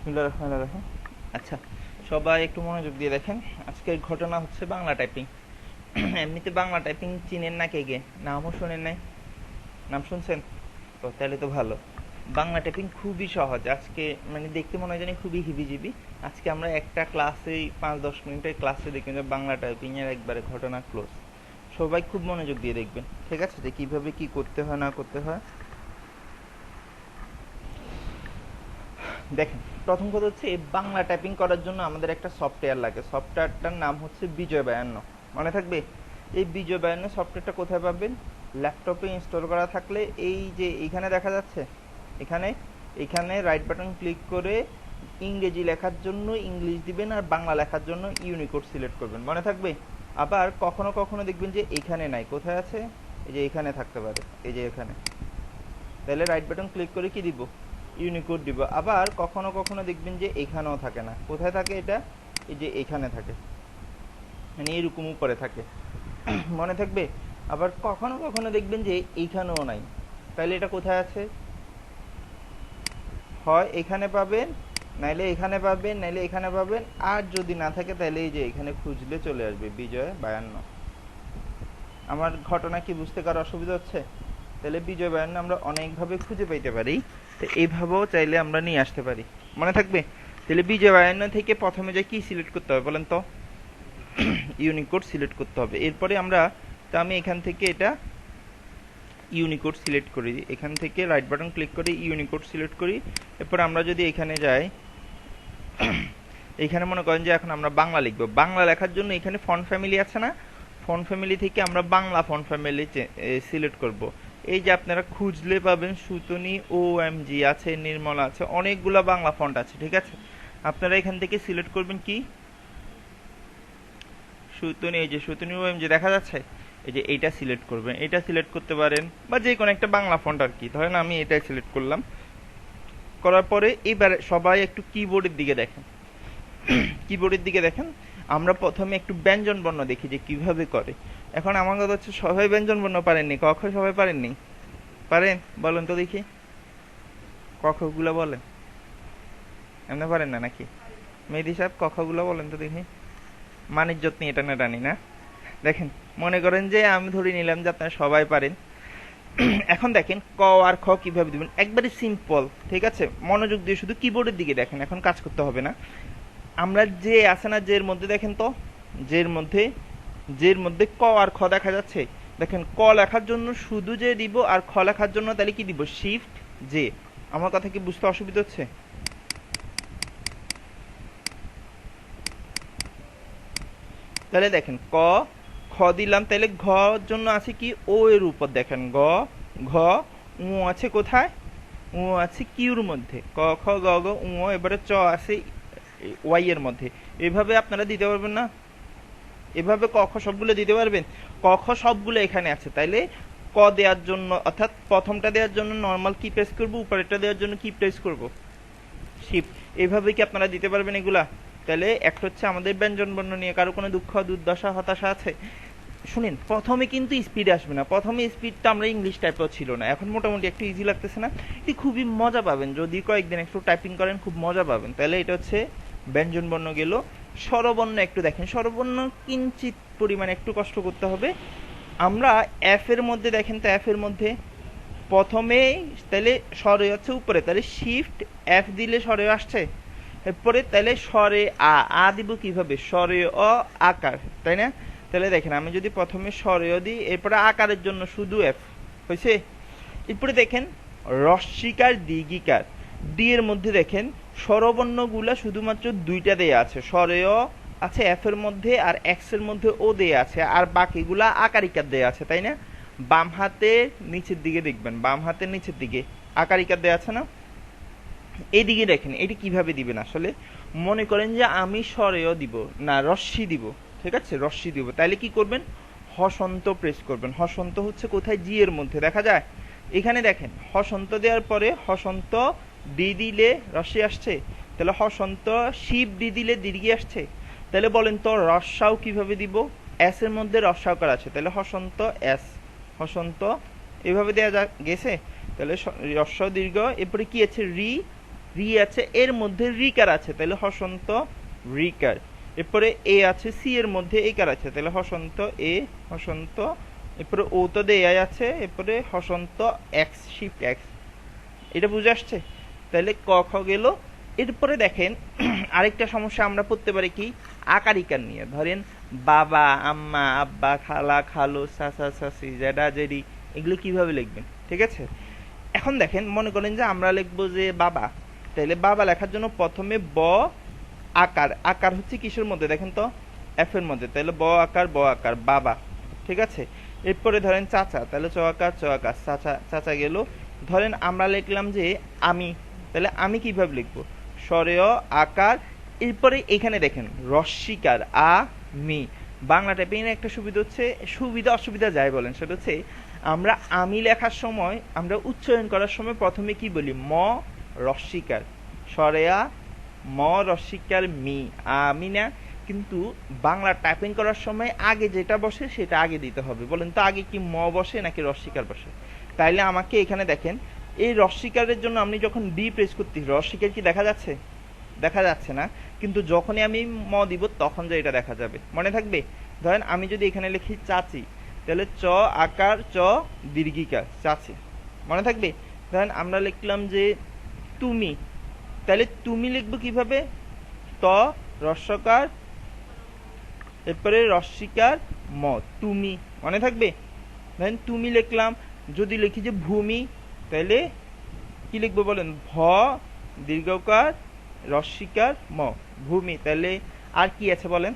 বিসমিল্লাহ রহমান রহিম। আচ্ছা সবাই একটু মনোযোগ দিয়ে দেখেন। আজকের ঘটনা হচ্ছে বাংলা টাইপিং এমনিতে বাংলা টাইপিং চিনেন না কে কে? নামও শোনেন নাই। নাম শুনছেন? তো তাহলে তো ভালো। বাংলা টাইপিং খুবই সহজ। আজকে মানে দেখতে মনে হয় জানি খুবই হিবিজিবি। আজকে আমরা একটা ক্লাসেই পাঁচ দশ মিনিটের ক্লাসে দেখবেন যে বাংলা টাইপিং এর একবারে ঘটনা ক্লোজ সবাই খুব মনোযোগ দিয়ে দেখবেন। ঠিক আছে? যে কীভাবে কি করতে হয়, না করতে হয়। দেখেন প্রথম কথা হচ্ছে এই বাংলা টাইপিং করার জন্য আমাদের একটা সফটওয়্যার লাগে। সফটওয়্যারটার নাম হচ্ছে বিজয় বায়ান্ন মনে থাকবে? এই বিজয় বায়ান্ন সফটওয়্যারটা কোথায় পাবেন? ল্যাপটপে ইনস্টল করা থাকলে এই যে এখানে দেখা যাচ্ছে, এখানে এখানে রাইট বাটন ক্লিক করে ইংরেজি লেখার জন্য ইংলিশ দিবেন আর বাংলা লেখার জন্য ইউনিকোড সিলেক্ট করবেন। মনে থাকবে? আবার কখনো কখনো দেখবেন যে এখানে নাই। কোথায় আছে? এই যে এখানে থাকতে পারে। এই যে এখানে। তাহলে রাইট বাটন ক্লিক করে কি দিব? ইউনিকোড দিব। আবার কখনো কখনো দেখবেন যে এখানেও থাকে না। কোথায় থাকে এটা? এই যে এখানে থাকে। মানে এরকম উপরে থাকে। মনে থাকবে? আবার কখনো কখনো দেখবেন যে এইখানেও নাই। তাহলে এটা কোথায় আছে? হয় এখানে পাবেন, নাইলে এখানে পাবেন, নাইলে এখানে পাবেন। আর যদি না থাকে তাহলে এই যে এখানে খুঁজলে চলে আসবে বিজয় বায়ান্ন। আমার ঘটনা কি বুঝতে কারও অসুবিধা হচ্ছে? তাহলে বিজয় বায়ান আমরা অনেকভাবে খুঁজে পাইতে পারি। তো এইভাবেও চাইলে আমরা নিয়ে আসতে পারি। মনে থাকবে? তাহলে বিজয় বায়ান্ন থেকে প্রথমে যে কি সিলেক্ট করতে হবে বলেন তো? ইউনিকোড সিলেক্ট করতে হবে। এরপরে আমরা, তো আমি এখান থেকে এটা ইউনিকোড সিলেক্ট করি। এখান থেকে রাইট বাটন ক্লিক করে ইউনিকোড সিলেক্ট করি। এরপর আমরা যদি এখানে যাই, এখানে মনে করেন যে এখন আমরা বাংলা লিখব। বাংলা লেখার জন্য এখানে ফন্ট ফ্যামিলি আছে না? ফন্ট ফ্যামিলি থেকে আমরা বাংলা ফন্ট ফ্যামিলি সিলেক্ট করব। এই যে আপনারা খুঁজলে পাবেন সুতনি ও এম জি আছে, নির্মল আছে, অনেকগুলা বাংলা ফন্ট আছে, ঠিক আছে? আপনারা এখান থেকে সিলেক্ট করবেন কি? সুতনি, এই যে সুতনি ও এম জি দেখা যাচ্ছে? এই যে এইটা সিলেক্ট করবেন, এটা সিলেক্ট করতে পারেন, বা যে কোনো একটা বাংলা ফন্ট আর কি। ধরেন আমি এটাই সিলেক্ট করলাম। করার পরে এবারে সবাই একটু কিবোর্ডের দিকে দেখেন। কিবোর্ডের দিকে দেখেন। আমরা প্রথমে একটু ব্যঞ্জন বর্ণ দেখি যে কীভাবে করে। এখন আমার কথা হচ্ছে, সবাই ব্যঞ্জন বর্ণ পারেননি ক খ সবাই পারেননি? পারেন? বলেন তো দেখি। ক খ বলেন। এমনি পারেন না নাকি? মেহেদি সাহেব ক খ বলেন তো দেখি। মানিজ্যত নিয়ে টানা টানি না? দেখেন, মনে করেন যে আমি ধরে নিলাম যে আপনারা সবাই পারেন। এখন দেখেন, ক আর খ কীভাবে দিবেন? একবারে সিম্পল ঠিক আছে? মনোযোগ দিয়ে শুধু কিবোর্ডের দিকে দেখেন, এখন কাজ করতে হবে না। আমরা যে আছে না যের মধ্যে দেখেন তো? যের মধ্যে যের মধ্যে ক আর খ দেখা যাচ্ছে। দেখেন, ক লেখার জন্য শুধু যে দিব আর খ লেখার জন্য তাহলে কি দিব? শিফট যে আমার কথা কি বুঝতে অসুবিধা হচ্ছে? তাহলে দেখেন, ক, খ দিলাম, তাহলে ঘ জন্য আছে কি? ও এর উপর দেখেন, গ, ঘ, উ আছে কোথায়? উ আছে কিউর মধ্যে। ক, খ, গ গ, উ এবারে চ আছে ওয়াই এর মধ্যে। এভাবে আপনারা দিতে পারবেন না? এভাবে ক, খ সবগুলো দিতে পারবেন? ক, খ সবগুলো এখানে আছে। তাইলে ক দেওয়ার জন্য, অর্থাৎ প্রথমটা দেওয়ার জন্য নর্মাল কি প্রেস করব, উপরেরটা দেওয়ার জন্য কি প্রেস করব। শিফট এভাবে কি আপনারা দিতে পারবেন এগুলা? তাহলে একটা হচ্ছে আমাদের ব্যঞ্জন বর্ণ নিয়ে কারও কোনো দুঃখ, দুর্দশা, হতাশা আছে? শুনেন, প্রথমে কিন্তু স্পিড আসবে না। প্রথমে স্পিডটা আমরা ইংলিশ টাইপেও ছিল না। এখন মোটামুটি একটু ইজি লাগতেছে না। এটি খুবই মজা পাবেন। যদি কয়েকদিন একটু টাইপিং করেন, খুব মজা পাবেন। তাহলে এটা হচ্ছে ব্যঞ্জন বর্ণ গেল। স্বরবর্ণ একটু দেখেন। স্বরবর্ণ কিঞ্চিত পরিমাণে একটু কষ্ট করতে হবে। আমরা এফ এর মধ্যে দেখেন তো এফ এর মধ্যে প্রথমে তাহলে স্বরে হচ্ছে উপরে, তাহলে শিফট এফ দিলে স্বরে আসছে। এরপরে তাহলে স্বরে আ আ দিব কীভাবে? স্বরে অ, আকার, তাই না? তাহলে দেখেন, আমি যদি প্রথমে স্বরে দিই, এরপরে আকারের জন্য শুধু এফ হয়েছে এরপরে দেখেন রস্বীকার দীঘিকার। ডি এর মধ্যে দেখেন, স্বরবর্ণগুলা শুধুমাত্র দুইটা দেয়া আছে। স্বরে অ আছে এফ এর মধ্যে, আর এক্সের মধ্যে ও দেয়া আছে, আর বাকিগুলা আকারিকার দেয়া আছে, তাই না? বাম হাতে নিচের দিকে দেখবেন, বাম হাতের নিচের দিকে আকারিকার দেয়া আছে না? এইদিকে দেখেন, এটি কীভাবে দিবেন আসলে? মনে করেন যে আমি স্বরেও দিব, না, রশ্মি দিব, ঠিক আছে? রশ্মি দিব। তাইলে কি করবেন? হসন্ত প্রেস করবেন। হসন্ত হচ্ছে কোথায়? জি এর মধ্যে, দেখা যায়? এখানে দেখেন, হসন্ত দেওয়ার পরে হসন্ত ডি দিলে রশ্মি আসছে। তাহলে হসন্ত শিব ডি দিলে দীর্ঘি আসছে। তাহলে বলেন তো রসাও কীভাবে দিব? এস এর মধ্যে রসাও করা আছে। তাহলে হসন্ত এস হসন্ত এভাবে দেওয়া যা, গেছে? তাহলে রস্য দীর্ঘ। এরপরে কি আছে? রি রি আছে। এর মধ্যে রিকার আছে। তাহলে হসন্ত রিকার। এরপরে এ আছে, সি এর মধ্যে একার আছে? তাহলে হসন্ত এ, হসন্ত, এরপরে ও তো দেয়াই আছে। এরপরে হসন্ত এক্স শিফট এক্স এটা বুঝে আসছে? তাহলে ক, খ গেল। এরপরে দেখেন, আরেকটা সমস্যা আমরা পড়তে পারি কি? আকার ইকার নিয়ে ধরেন, বাবা, আম্মা, আব্বা, খালা, খালো, চাচা, চাচি, জেডা, জেডি, এগুলো কীভাবে লিখবেন? ঠিক আছে? এখন দেখেন, মনে করেন যে আমরা লিখব যে বাবা। তাহলে বাবা লেখার জন্য প্রথমে ব, আকার। আকার হচ্ছে কিসের মধ্যে? দেখেন তো এফ এর মধ্যে। তাহলে ব আকার ব আকার, বাবা। ঠিক আছে? এরপরে ধরেন চাচা। তাহলে চ আকার চ আকার, চাচা চাচা গেল। ধরেন আমরা লিখলাম যে আমি। তাহলে আমি কীভাবে লিখব? স্বরেয়, আকার, এরপরে এখানে দেখেন রস্বীকার আ, মি। বাংলা টাইপিং একটা সুবিধা হচ্ছে, সুবিধা, অসুবিধা যাই বলেন, সেটা হচ্ছে আমরা আমি লেখার সময়, আমরা উচ্চারণ করার সময় প্রথমে কি বলি? ম রস্বীকার স্বরেয়া, ম রস্বীকার মি। আমি না। কিন্তু বাংলা টাইপিং করার সময় আগে যেটা বসে সেটা আগে দিতে হবে। বলেন তো আগে কি ম বসে নাকি রস্বীকার বসে? তাইলে আমাকে এখানে দেখেন এই রস্বীকারের জন্য আমি যখন ডি প্রেস করতে রস্বীকার কি দেখা যাচ্ছে? দেখা যাচ্ছে না। কিন্তু যখনই আমি ম দিব, তখন যে এটা দেখা যাবে। মনে থাকবে? ধরেন আমি যদি এখানে লিখি চাচি, তাহলে চ আকার, চ দীর্ঘিকা চাচি। মনে থাকবে? ধরেন আমরা লিখলাম যে তুমি। তাহলে তুমি লিখব কীভাবে? ত রস্যকার এরপরে রস্বীকার ম, তুমি। মনে থাকবে? ধরেন তুমি লিখলাম, যদি লিখি যে ভূমি তাহলে কি লিখব বলেন? ভ, দীর্ঘকার রস্বীকার ম, ভূমি। তাহলে আর কি আছে বলেন?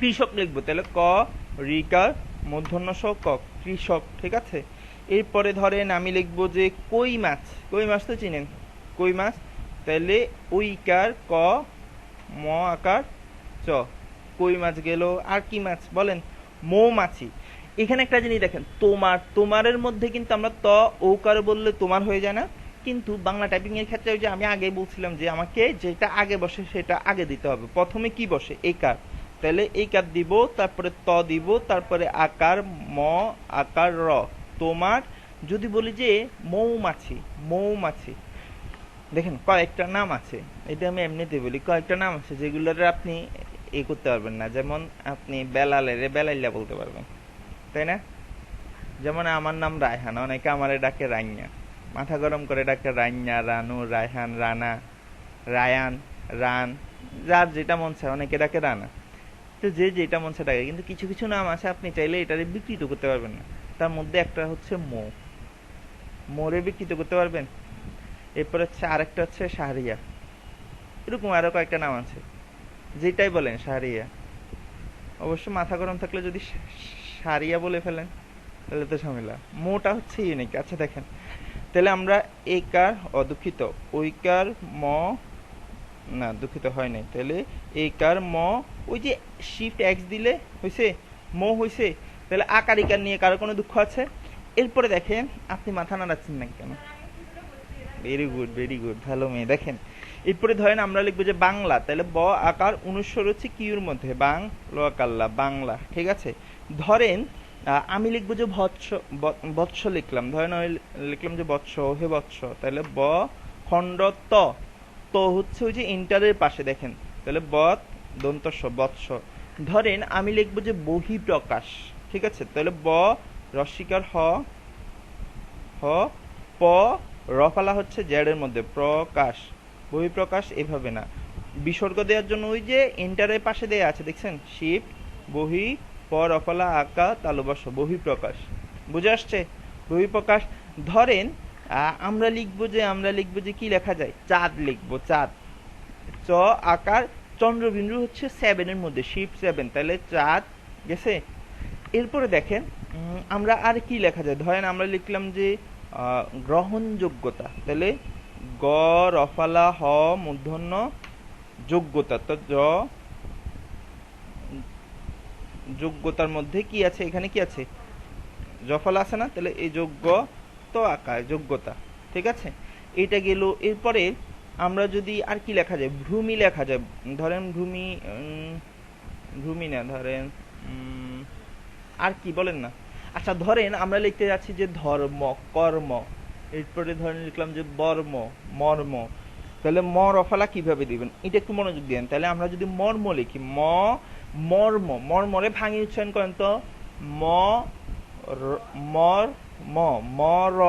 কৃষক লিখব। তাহলে ক রিকার স ক কৃষক, ঠিক আছে? এরপরে ধরেন আমি লিখব যে কই মাছ। কই মাছ তো চিনেন? কই মাছ? তাহলে ওইকার ক, ম আকার চ। কই মাছ গেল? আর কি মাছ? বলেন, মৌমাছি। এখানে একটা জিনিস দেখেন, তোমার, তোমারের মধ্যে কিন্তু আমরা ত ওকার বললে তোমার হয়ে যায় না। কিন্তু বাংলা টাইপিং এর ক্ষেত্রে ওই যে আমি আগে বলছিলাম যে আমাকে যেটা আগে বসে সেটা আগে দিতে হবে। প্রথমে কি বসে? একার। তাহলে একার দিব, তারপরে ত দিব, তারপরে আকার, ম, আকার, র। তোমার, যদি বলি যে মৌমাছি মৌমাছি। দেখেন কয়েকটা নাম আছে, এটা আমি এমনিতে বলি, কয়েকটা নাম আছে যেগুলোর আপনি এ করতে পারবেন না। যেমন আপনি বেলালের বেলাইলা বলতে পারবেন। তাই না? যেমন আমার নাম রায়হান, অনেকে আমারে ডাকে রাইয়া। মাথা গরম করে ডাকে রাইয়া, রানু, রায়হান, রানা, রায়ান, রান, যার যেটা মন চায়, অনেকে ডাকে রানা। তো যে যেটা মন চায় ডাকে, কিন্তু কিছু কিছু নাম আছে, আপনি চাইলে এটারে বিকৃত করতে পারবেন না। তার মধ্যে একটা হচ্ছে মো। মোরে বিকৃত করতে পারবেন? এরপর হচ্ছে আরেকটা হচ্ছে শাহরিয়া। এরকম আরও কয়েকটা নাম আছে। যেটাই বলেন, শাহরিয়া। অবশ্য মাথা গরম থাকলে যদি সারিয়া বলে ফেলেন, তাহলে তো ঝামেলা। মোটা হচ্ছে ইউনিক আচ্ছা দেখেন। তাহলে আমরা একার অদুঃখিত ওইকার ম, না, দুঃখিত হয় নাই। তাহলে একার ম, ওই যে শিফট এক্স দিলে হয়েছে ম হয়েছে তাহলে আকার ইকার নিয়ে কারও কোনো দুঃখ আছে? এরপরে দেখেন, আপনি মাথা নাড়াচ্ছেন না কেন? ভেরি গুড ভেরি গুড ভালো মেয়ে। দেখেন, এরপরে ধরেন আমরা লিখব যে বাংলা, তাহলে ব আকার অনুস্বর হচ্ছে কিউর মধ্যে বাং ল বাংলা, ঠিক আছে? ধরেন আমি লিখব যে বৎস বৎস লিখলাম। ধরেন ওই লিখলাম যে বৎস, হে বৎস, তাহলে ব খণ্ড ত। তো হচ্ছে ওই যে ইন্টারের পাশে, দেখেন। তাহলে বৎ, দন্তস্ব, বৎস। ধরেন আমি লিখব যে বহিঃপ্রকাশ, ঠিক আছে? তাহলে ব রস্বীকার হ হ, প, রফালা হচ্ছে জেডের মধ্যে, প্রকাশ। বহিঃপ্রকাশ এভাবে না। বিসর্গ দেওয়ার জন্য ওই যে এন্টারের পাশে দেয়া আছে, দেখছেন? শিফট, বহি পর অফলা আঁকা তালুবাস বহিঃপ্রকাশ। বুঝে আসছে? বহিঃপ্রকাশ। ধরেন আমরা লিখব যে, আমরা লিখব যে কি লেখা যায়? চাঁদ লিখব, চাঁদ। চ আকার, চন্দ্রবিন্দু হচ্ছে সেভেনের মধ্যে শিফট সেভেন তাহলে চাঁদ গেছে? এরপরে দেখেন আমরা আর কি লেখা যায়? ধরেন, আমরা লিখলাম যে গ্রহণযোগ্যতা। তাহলে, গ, রফালা, হ, মূর্ধন্য, যোগ্যতা। তো জ যোগ্যতার মধ্যে কি আছে? এখানে কি আছে? জফলা আছে না? তাহলে এই যোগ্য তো আকার, যোগ্যতা। ঠিক আছে? এটা গেল। এরপরে আমরা যদি আর কি লেখা যায়? ভূমি লেখা যায়। ধরেন ভূমি ভূমি না, ধরেন আর কি বলেন না? আচ্ছা ধরেন আমরা লিখতে যাচ্ছি যে ধর্ম, কর্ম। এরপরে ধরেন লিখলাম যে বর্ম, মর্ম। তাহলে ম রফালা কীভাবে দিবেন? এটা একটু মনোযোগ দিবেন তাহলে আমরা যদি মর্ম লিখি, ম, মর্ম, মর্মরে ভাঙি উচ্চারণ করেন তো? ম মর, ম ম, র,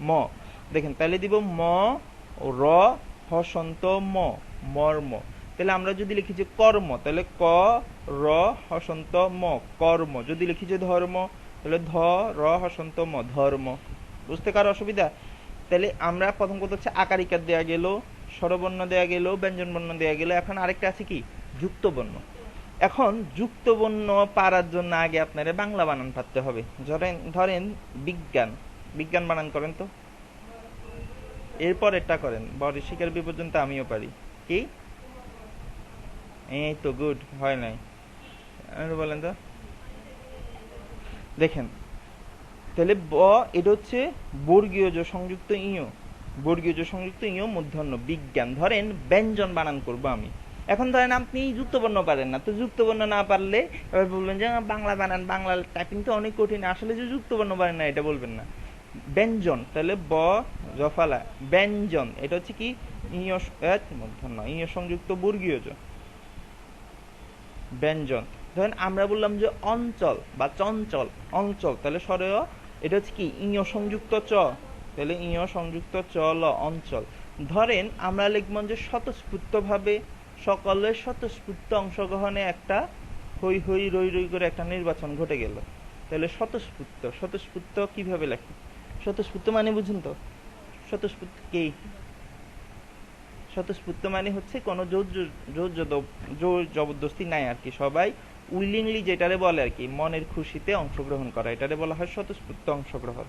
ম। দেখেন, তাহলে দিব ম, র হসন্ত ম, মর্ম। তাহলে আমরা যদি লিখি যে কর্ম, তাহলে ক, র হসন্ত ম, কর্ম। যদি লিখি যে ধর্ম, তাহলে ধ, র হসন্ত ম, ধর্ম। বুঝতে কারও অসুবিধা? তাহলে আমরা প্রথম কথা হচ্ছে আকারিকার দেয়া গেল। স্বরবর্ণ দেয়া গেল ব্যঞ্জন বর্ণ দেয়া গেল, এখন আরেকটা আছে কি? যুক্ত বর্ণ এখন যুক্ত বর্ণ পারার জন্য আগে আপনারা বাংলা বানান পারতে হবে। ধরেন ধরেন বিজ্ঞান। বিজ্ঞান বানান করেন তো। এরপর এটা করেন। বড় শিকার বিপর্যন্ত আমিও পারি। কি? এই তো গুড হয় নাই। বলেন তো। দেখেন। তাহলে ব, এটা হচ্ছে বর্গীয় সংযুক্ত ইয়। বর্গীয় সংযুক্ত ইয় মূর্ধন্য বিজ্ঞান। ধরেন, ব্যঞ্জন বানান করব আমি। এখন ধরেন আপনি যুক্তবর্ণ পারেন না, তো যুক্তবর্ণ না পারলে এবার বলবেন যে বাংলা বানান, বাংলা টাইপিং তো অনেক কঠিন, আসলে যে যুক্তবর্ণ পারেন না, এটা বলবেন না। ব্যঞ্জন, তাহলে ব জফালা ব্যঞ্জন, এটা হচ্ছে কি? ইয় মূর্ধন্য ইয় সংযুক্ত বর্গীয় ব্যঞ্জন, ধরেন আমরা বললাম যে, অঞ্চল বা চঞ্চল, অঞ্চল, তাহলে সরেও এটা হচ্ছে কি? ইয় সংযুক্ত চ। তাহলে ইয় সংযুক্ত চ ল অঞ্চল। ধরেন আমরা লিখব যে স্বতঃস্ফূর্ত ভাবে সকলের স্বতঃস্ফূর্ত অংশগ্রহণে একটা হই হই রই রই করে একটা নির্বাচন ঘটে গেল। তাহলে স্বতঃস্ফূর্ত স্বতঃস্ফূর্ত কীভাবে লেখে? স্বতঃস্ফূর্ত মানে বুঝুন তো, স্বতঃস্ফূর্ত কি? স্বতঃস্ফূর্ত মানে হচ্ছে কোনো জোর জোর জবরদস্তি নাই আর কি, সবাই উইলিংলি যেটারে বলে আর কি, মনের খুশিতে অংশগ্রহণ করা, এটারে বলা হয় স্বতঃস্ফূর্ত অংশগ্রহণ।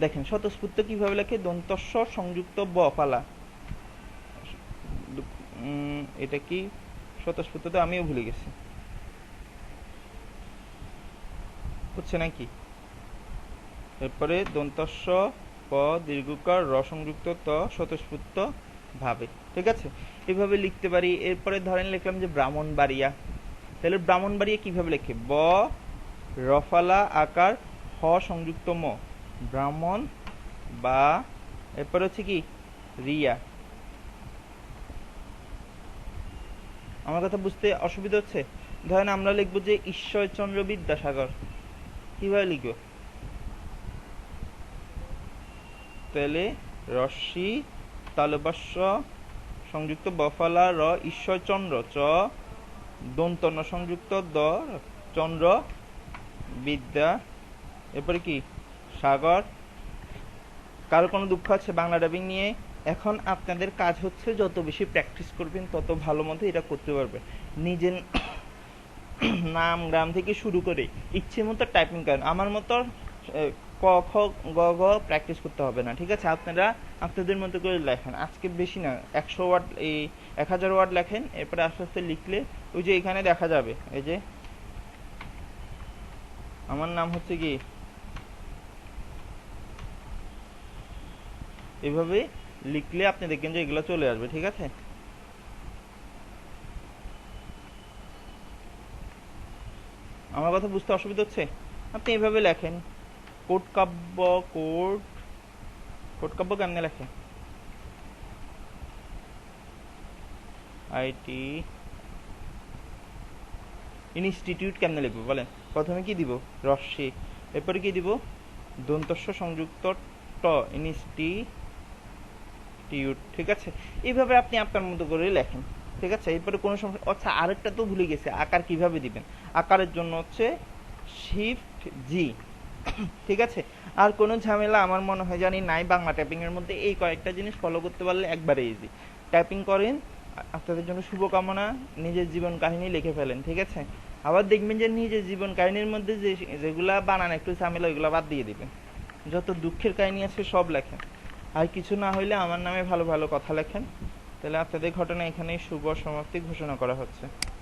দেখেন, স্বতঃস্ফূর্ত কীভাবে লেখে? দন্তস্ব সংযুক্ত ব পালা। এটা কি? স্বতঃস্ফূর্ত তো আমিও ভুলে গেছি। হচ্ছে নাকি? এরপরে দন্তস্ব, প, দীর্ঘকার, র সংযুক্ত, ত, স্বতঃস্ফূর্ত ভাবে। ঠিক আছে? এভাবে লিখতে পারি। এরপরে ধরেন লিখলাম যে ব্রাহ্মণবাড়িয়া। তাহলে ব্রাহ্মণবাড়িয়া কীভাবে লেখে? ব রফালা আকার, হ সংযুক্ত ম। ব্রাহ্মণ বা এরপরে হচ্ছে কি? রিয়া। আমার কথা বুঝতে অসুবিধা হচ্ছে? ধরেন আমরা লিখব যে ঈশ্বরচন্দ্র বিদ্যাসাগর। কীভাবে লিখব? তাহলে রশ্মি তালবাস্য সংযুক্ত বফালা র ঈশ্বরচন্দ্র চ দন্তন্য সংযুক্ত দ চন্দ্র বিদ্যা। এরপরে কি? সাগর। কারও কোনো দুঃখ আছে বাংলা ডাবিং নিয়ে? এখন আপনাদের কাজ হচ্ছে যত বেশি প্র্যাকটিস করবেন, তত ভালো মতো এটা করতে পারবেন। নিজের নাম গ্রাম থেকে শুরু করে ইচ্ছে মতো টাইপিং করেন। আমার মতো ক, খ, গ গ প্র্যাকটিস করতে হবে না, ঠিক আছে? আপনারা আপনাদের মতো করে লেখেন। আজকে বেশি না, একশো ওয়ার্ড, এই এক হাজার ওয়ার্ড লেখেন, এরপরে আস্তে আস্তে লিখলে ওই যে এখানে দেখা যাবে, এই যে। আমার নাম হচ্ছে কি? এভাবে লিখলে আপনি দেখবেন যে এগুলো চলে আসবে, ঠিক আছে? আমার কথা বুঝতে অসুবিধা হচ্ছে? আপনি এভাবে লেখেন, কোট কাব্য, কোট কোট কাব্য কেমনে লেখে? আইটি ইনস্টিটিউট কেমনে লিখব, বলেন? প্রথমে কি দিব? রস্যি এরপরে কি দিব? দন্তস্ব সংযুক্ত ট ইনস্টিটিউট ঠিক আছে? এইভাবে আপনি আপনার মতো করে লেখেন, ঠিক আছে? এরপরে কোনো সমস্যা আচ্ছা আরেকটা তো ভুলে গেছে, আকার কীভাবে দিবেন? আকারের জন্য হচ্ছে শিফট জি ঠিক আছে? আর কোনো ঝামেলা আমার মনে হয় জানি নাই, বাংলা টাইপিং এর মধ্যে এই কয়েকটা জিনিস ফলো করতে পারলে একবারে ইজি টাইপিং করেন, আপনাদের জন্য শুভকামনা, নিজের জীবন কাহিনী লিখে ফেলেন, ঠিক আছে? আবার দেখবেন যে নিজের জীবন কাহিনীর মধ্যে যে, যেগুলা বানান, একটু ঝামেলা, ওইগুলা বাদ দিয়ে দিবেন। যত দুঃখের কাহিনী আছে সব লেখেন। আর কিছু না হইলে আমার নামে ভালো ভালো কথা লেখেন। তাহলে আপনাদের ঘটনা এখানেই শুভ সমাপ্তি ঘোষণা করা হচ্ছে।